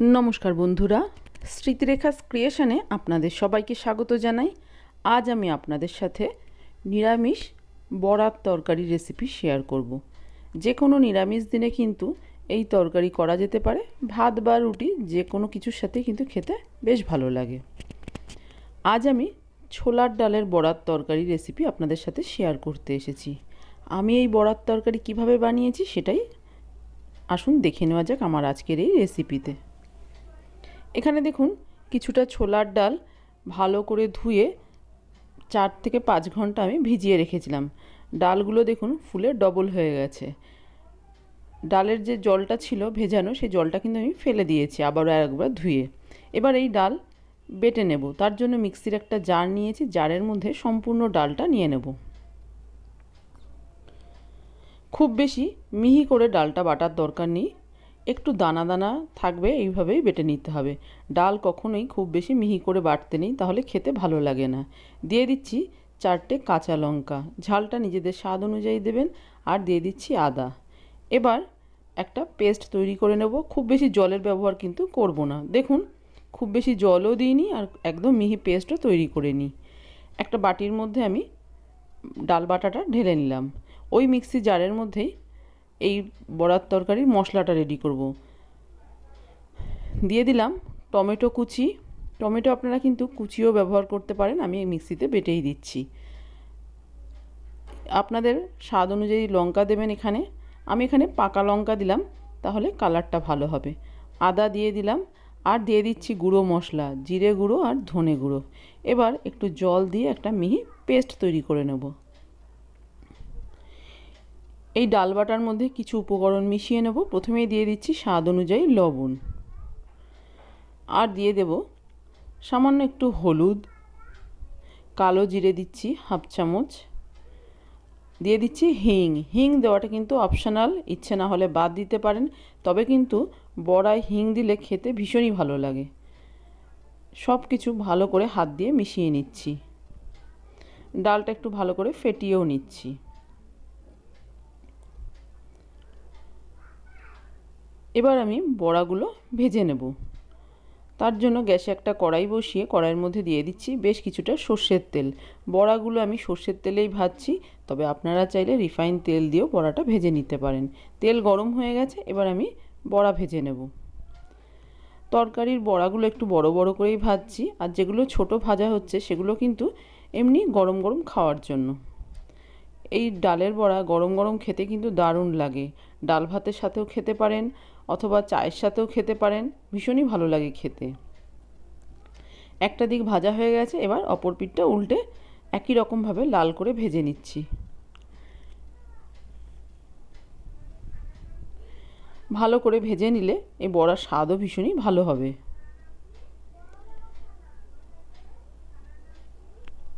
নমস্কার বন্ধুরা স্মৃতিরেখা ক্রিয়েশনে আপনাদের সবাইকে স্বাগত জানাই। আজ আমি আপনাদের সাথে নিরামিষ বড়ার তরকারি রেসিপি শেয়ার করব। যে কোনো নিরামিষ দিনে কিন্তু এই তরকারি করা যেতে পারে। ভাত বা রুটি যে কোনো কিছুর সাথে কিন্তু খেতে বেশ ভালো লাগে। আজ আমি ছোলার ডালের বড়ার তরকারি রেসিপি আপনাদের সাথে শেয়ার করতে এসেছি। আমি এই বড়ার তরকারি কীভাবে বানিয়েছি সেটাই আসুন দেখে নেওয়া যাক আমার আজকের এই রেসিপিতে এখানে দেখুন কিছুটা ছোলার ডাল ভালো করে ধুয়ে চার থেকে পাঁচ ঘণ্টা আমি ভিজিয়ে রেখেছিলাম। ডালগুলো দেখুন ফুলে ডবল হয়ে গেছে। ডালের যে জলটা ছিল ভেজানো, সেই জলটা কিন্তু আমি ফেলে দিয়েছি আবারও একবার ধুয়ে। এবার এই ডাল বেটে নেব। তার জন্য মিক্সির একটা জার নিয়েছি। জারের মধ্যে সম্পূর্ণ ডালটা নিয়ে নেব। খুব বেশি মিহি করে ডালটা বাটার দরকার নেই। একটু দানা দানা থাকবে, এইভাবেই বেটে নিতে হবে। ডাল কখনোই খুব বেশি মিহি করে বাটতে নেই, তাহলে খেতে ভালো লাগে না। দিয়ে দিচ্ছি চারটে কাঁচা লঙ্কা। ঝালটা নিজেদের স্বাদ অনুযায়ী দেবেন আর দিয়ে দিচ্ছি আদা। এবার একটা পেস্ট তৈরি করে নেব। খুব বেশি জলের ব্যবহার কিন্তু করব না। দেখুন, খুব বেশি জলও দিইনি আর একদম মিহি পেস্টও তৈরি করে নিই। একটা বাটির মধ্যে আমি ডাল বাটাটা ঢেলে নিলাম। ওই মিক্সি জারের মধ্যেই এই বড়ার তরকারির মশলাটা রেডি করব। দিয়ে দিলাম টমেটো কুচি। টমেটো আপনারা কিন্তু কুচিও ব্যবহার করতে পারেন, আমি মিক্সিতে বেটেই দিচ্ছি। আপনাদের স্বাদ অনুযায়ী লঙ্কা দেবেন এখানে। আমি এখানে পাকা লঙ্কা দিলাম, তাহলে কালারটা ভালো হবে। আদা দিয়ে দিলাম, আর দিয়ে দিচ্ছি গুঁড়ো মশলা, জিরে গুঁড়ো আর ধনে গুঁড়ো। এবার একটু জল দিয়ে একটা মিহি পেস্ট তৈরি করে নেব। এই ডাল বাটার মধ্যে কিছু উপকরণ মিশিয়ে নেব। প্রথমেই দিয়ে দিচ্ছি স্বাদ অনুযায়ী লবণ। আর দিয়ে দেব সামান্য একটু হলুদ। কালো জিরে দিচ্ছি হাফ চামচ। দিয়ে দিচ্ছি হিং। হিং দেওয়াটা কিন্তু অপশনাল, ইচ্ছে না হলে বাদ দিতে পারেন। তবে কিন্তু বড়ায় হিং দিলে খেতে ভীষণই ভালো লাগে। সব কিছু ভালো করে হাত দিয়ে মিশিয়ে নিচ্ছি। ডালটা একটু ভালো করে ফেটিয়েও নিচ্ছি। এবার আমি বড়াগুলো ভেজে নেব। তার জন্য গ্যাসে একটা কড়াই বসিয়ে কড়াইয়ের মধ্যে দিয়ে দিচ্ছি বেশ কিছুটা সর্ষের তেল। বড়াগুলো আমি সর্ষের তেলেই ভাজছি, তবে আপনারা চাইলে রিফাইন তেল দিয়েও বড়াটা ভেজে নিতে পারেন। তেল গরম হয়ে গেছে, এবার আমি বড়া ভেজে নেব। তরকারির বড়াগুলো একটু বড় বড় করেই ভাজছি, আর যেগুলো ছোট ভাজা হচ্ছে সেগুলো কিন্তু এমনি গরম গরম খাওয়ার জন্য। এই ডালের বড়া গরম গরম খেতে কিন্তু দারুণ লাগে। ডাল ভাতের সাথেও খেতে পারেন অথবা চায়ের সাথেও খেতে পারেন, ভীষণই ভালো লাগে খেতে। একটা দিক ভাজা হয়ে গেছে, এবার অপর পিঠটা উল্টে একই রকমভাবে লাল করে ভেজে নিচ্ছি। ভালো করে ভেজে নিলে এই বড়ার স্বাদও ভীষণই ভালো হবে।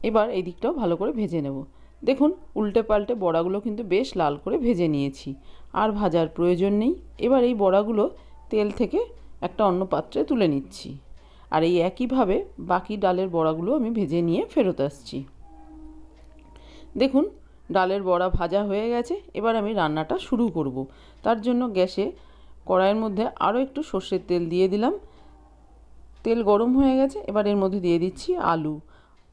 এবার এই দিকটাও ভালো করে ভেজে নেব। দেখুন উল্টে পাল্টে বড়াগুলো কিন্তু বেশ লাল করে ভেজে নিয়েছি। আর ভাজার প্রয়োজন নেই। এবার এই বড়াগুলো তেল থেকে একটা অন্য পাত্রে তুলে নিচ্ছি। আর এই একইভাবে বাকি ডালের বড়াগুলো আমি ভেজে নিয়ে ফেরত আসছি। দেখুন, ডালের বড়া ভাজা হয়ে গেছে। এবার আমি রান্নাটা শুরু করব। তার জন্য গ্যাসে কড়াইয়ের মধ্যে আরও একটু সর্ষের তেল দিয়ে দিলাম। তেল গরম হয়ে গেছে। এবার এর মধ্যে দিয়ে দিচ্ছি আলু।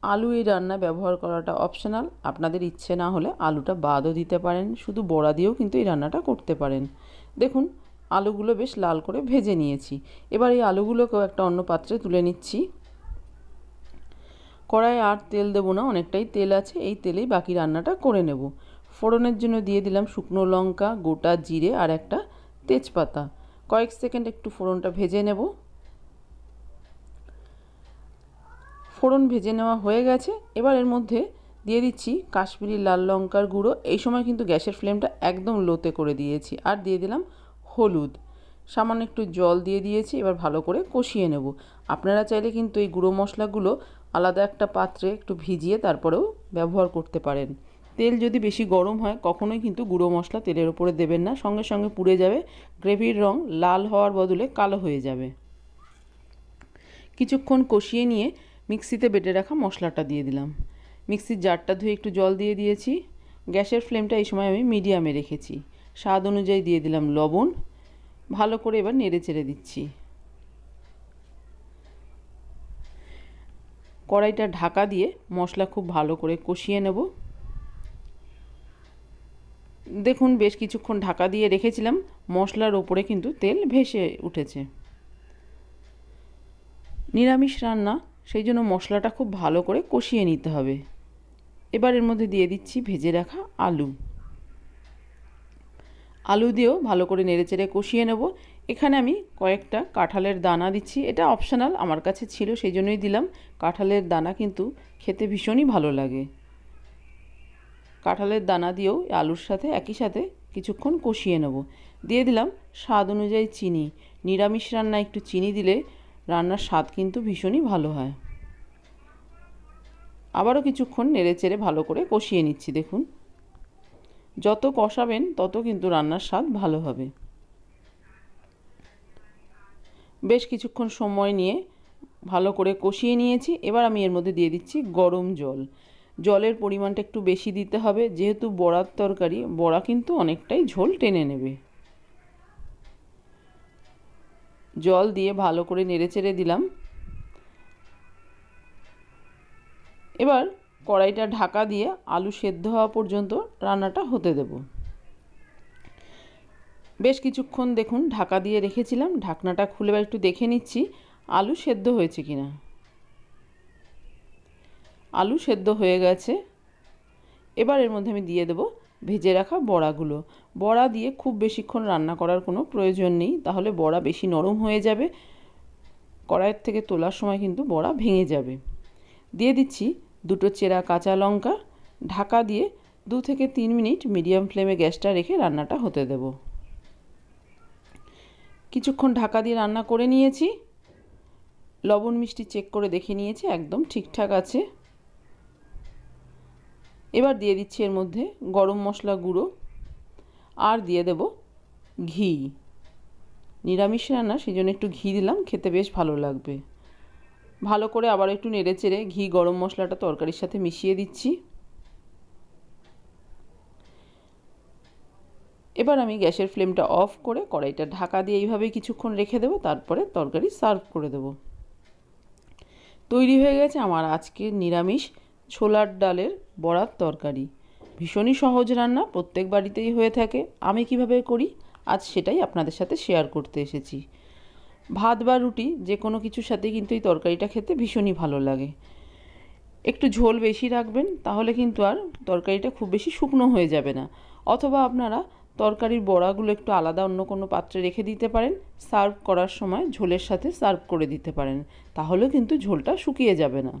আলু এই রান্না ব্যবহার করাটা অপশনাল আপনাদের ইচ্ছে না হলে আলুটা বাদও দিতে পারেন, শুধু বড়া দিয়েও কিন্তু এই রান্নাটা করতে পারেন। দেখুন, আলুগুলো বেশ লাল করে ভেজে নিয়েছি। এবার এই আলুগুলোকেও একটা অন্য পাত্রে তুলে নিচ্ছি। কড়াই আর তেল দেবো না, অনেকটাই তেল আছে, এই তেলেই বাকি রান্নাটা করে নেব। ফোড়নের জন্য দিয়ে দিলাম শুকনো লঙ্কা, গোটা জিরে আর একটা তেজপাতা। কয়েক সেকেন্ড একটু ফোড়নটা ভেজে নেব। ফোড়ন ভেজে নেওয়া হয়ে গেছে। এবার এর মধ্যে দিয়ে দিচ্ছি কাশ্মীরি লাল লঙ্কার গুঁড়ো। এই সময় কিন্তু গ্যাসের ফ্লেমটা একদম লোতে করে দিয়েছি। আর দিয়ে দিলাম হলুদ। সামান্য একটু জল দিয়ে দিয়েছি, এবার ভালো করে কষিয়ে নেব। আপনারা চাইলে কিন্তু এই গুঁড়ো মশলাগুলো আলাদা একটা পাত্রে একটু ভিজিয়ে তারপরেও ব্যবহার করতে পারেন। তেল যদি বেশি গরম হয়, কখনোই কিন্তু গুঁড়ো মশলা তেলের ওপরে দেবেন না। সঙ্গে সঙ্গে পুড়ে যাবে। গ্রেভির রং লাল হওয়ার বদলে কালো হয়ে যাবে। কিছুক্ষণ কষিয়ে নিয়ে মিক্সিতে বেটে রাখা মশলাটা দিয়ে দিলাম। মিক্সির জারটা ধুয়ে একটু জল দিয়ে দিয়েছি। গ্যাসের ফ্লেমটা এই সময় আমি মিডিয়ামে রেখেছি। স্বাদ অনুযায়ী দিয়ে দিলাম লবণ। ভালো করে এবার নেড়ে চেড়ে দিচ্ছি। কড়াইটা ঢাকা দিয়ে মশলা খুব ভালো করে কষিয়ে নেব। দেখুন, বেশ কিছুক্ষণ ঢাকা দিয়ে রেখেছিলাম। মশলার ওপরে কিন্তু তেল ভেসে উঠেছে। নিরামিষ রান্না সেই জন্য মশলাটা খুব ভালো করে কষিয়ে নিতে হবে। এবার এর মধ্যে দিয়ে দিচ্ছি ভেজে রাখা আলু। আলু দিয়েও ভালো করে নেড়েচেড়ে কষিয়ে নেব। এখানে আমি কয়েকটা কাঁঠালের দানা দিচ্ছি। এটা অপশনাল, আমার কাছে ছিল, সেই জন্যই দিলাম। কাঁঠালের দানা কিন্তু খেতে ভীষণই ভালো লাগে। কাঁঠালের দানা দিয়েও আলুর সাথে, একই সাথে কিছুক্ষণ কষিয়ে নেব। দিয়ে দিলাম স্বাদ অনুযায়ী চিনি। নিরামিষ রান্না একটু চিনি দিলে রান্নার স্বাদ কিন্তু ভীষণই ভালো হয়। আবারও কিছুক্ষণ নেড়ে চেড়ে ভালো করে কষিয়ে নিচ্ছি, দেখুন। যত কষাবেন, তত কিন্তু রান্নার স্বাদ ভালো হবে। বেশ কিছুক্ষণ সময় নিয়ে ভালো করে কষিয়ে নিয়েছি। এবার আমি এর মধ্যে দিয়ে দিচ্ছি গরম জল। জলের পরিমাণটা একটু বেশি দিতে হবে, যেহেতু বড়ার তরকারি, বড়া কিন্তু অনেকটাই ঝোল টেনে নেবে। জল দিয়ে ভালো করে নেড়েচেড়ে দিলাম। এবার কড়াইটা ঢাকা দিয়ে আলু সেদ্ধ হওয়া পর্যন্ত রান্নাটা হতে দেব। বেশ কিছুক্ষণ দেখুন, ঢাকা দিয়ে রেখেছিলাম। ঢাকনাটা খুলে একটু দেখে নিচ্ছি, আলু সেদ্ধ হয়েছে কিনা। আলু সেদ্ধ হয়ে গেছে। এবার এর মধ্যে আমি দিয়ে দেবো ভেজে রাখা বড়াগুলো। বড়া দিয়ে খুব বেশিক্ষণ রান্না করার কোনো প্রয়োজন নেই। তাহলে বড়া বেশি নরম হয়ে যাবে। কড়াইয়ের থেকে তোলার সময় কিন্তু বড়া ভেঙে যাবে। দিয়ে দিচ্ছি দুটো চেরা কাঁচা লঙ্কা। ঢাকা দিয়ে দু থেকে তিন মিনিট মিডিয়াম ফ্লেমে গ্যাসটা রেখে রান্নাটা হতে দেব। কিছুক্ষণ ঢাকা দিয়ে রান্না করে নিয়েছি। লবণ মিষ্টি চেক করে দেখে নিয়েছি, একদম ঠিকঠাক আছে। এবার দিয়ে দিচ্ছি এর মধ্যে গরম মশলা গুঁড়ো আর দিয়ে দেব ঘি। নিরামিষ রান্না সেই জন্য একটু ঘি দিলাম, খেতে বেশ ভালো লাগবে। ভালো করে আবার একটু নেড়ে চেড়ে ঘি, গরম মশলাটা তরকারির সাথে মিশিয়ে দিচ্ছি। এবার আমি গ্যাসের ফ্লেমটা অফ করে কড়াইটা ঢাকা দিয়ে এইভাবেই কিছুক্ষণ রেখে দেবো, তারপরে তরকারি সার্ভ করে দেবো। তৈরি হয়ে গেছে আমার আজকের নিরামিষ ছোলার ডালের বড়ার তরকারি। ভীষণই সহজ রান্না, প্রত্যেক বাড়িতেই হয়ে থাকে। আমি কীভাবে করি? আজ সেটাই আপনাদের সাথে শেয়ার করতে এসেছি। ভাত বা রুটি, যে কোনো কিছুর সাথে কিন্তু এই তরকারিটা খেতে ভীষণই ভালো লাগে। একটু ঝোল বেশি রাখবেন, তাহলে কিন্তু আর তরকারিটা খুব বেশি শুকনো হয়ে যাবে না। অথবা আপনারা তরকারির বড়াগুলো একটু আলাদা অন্য কোনো পাত্রে রেখে দিতে পারেন। সার্ভ করার সময় ঝোলের সাথে সার্ভ করে দিতে পারেন। তাহলেও কিন্তু ঝোলটা শুকিয়ে যাবে না।